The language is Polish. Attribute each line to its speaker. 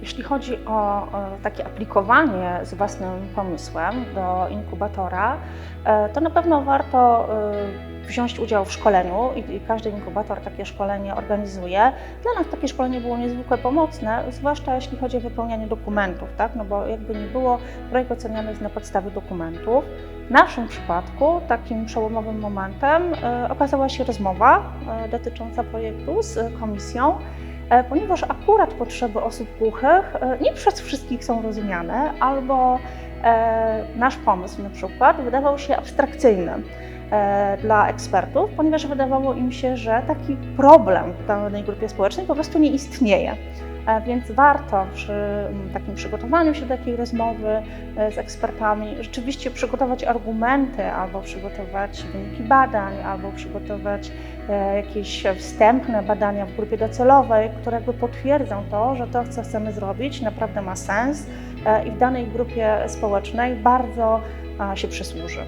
Speaker 1: Jeśli chodzi o takie aplikowanie z własnym pomysłem do inkubatora, e, to na pewno warto e, wziąć udział w szkoleniu i każdy inkubator takie szkolenie organizuje. Dla nas takie szkolenie było niezwykle pomocne, zwłaszcza jeśli chodzi o wypełnianie dokumentów, tak? no bo jakby nie było, projekt oceniany jest na podstawie dokumentów. W naszym przypadku takim przełomowym momentem e, okazała się rozmowa dotycząca projektu z komisją, ponieważ akurat potrzeby osób głuchych e, nie przez wszystkich są rozumiane, albo e, nasz pomysł na przykład wydawał się abstrakcyjny e, dla ekspertów, ponieważ wydawało im się, że taki problem w danej grupie społecznej po prostu nie istnieje. E, Więc warto przy takim przygotowaniu się do takiej rozmowy e, z ekspertami rzeczywiście przygotować argumenty, albo przygotować wyniki badań, albo przygotować e, jakieś wstępne badania w grupie docelowej, które jakby potwierdzą to, że to, co chcemy zrobić, naprawdę ma sens i w danej grupie społecznej bardzo się przysłuży.